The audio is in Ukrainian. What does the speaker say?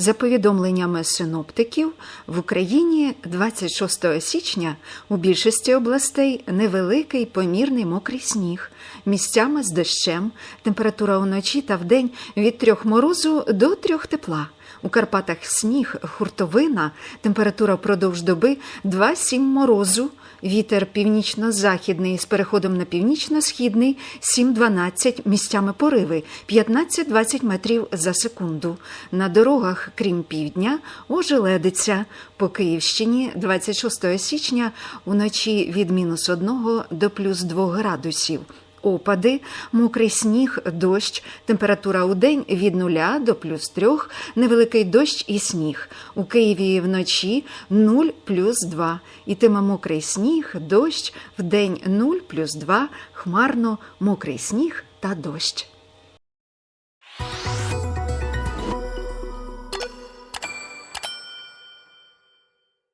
За повідомленнями синоптиків, в Україні 26 січня у більшості областей невеликий помірний мокрий сніг, місцями з дощем, температура уночі та вдень від трьох морозу до трьох тепла. У Карпатах сніг, хуртовина, температура впродовж доби 2-7 морозу, вітер північно-західний з переходом на північно-східний 7-12, місцями пориви 15-20 метрів за секунду. На дорогах, крім півдня, ожеледиться. По Київщині 26 січня уночі від мінус 1 до плюс 2 градусів. Опади, мокрий сніг, дощ, температура у день від 0 до плюс 3, невеликий дощ і сніг. У Києві вночі 0 плюс 2. Ітиме мокрий сніг, дощ, в день 0 плюс 2, хмарно, мокрий сніг та дощ.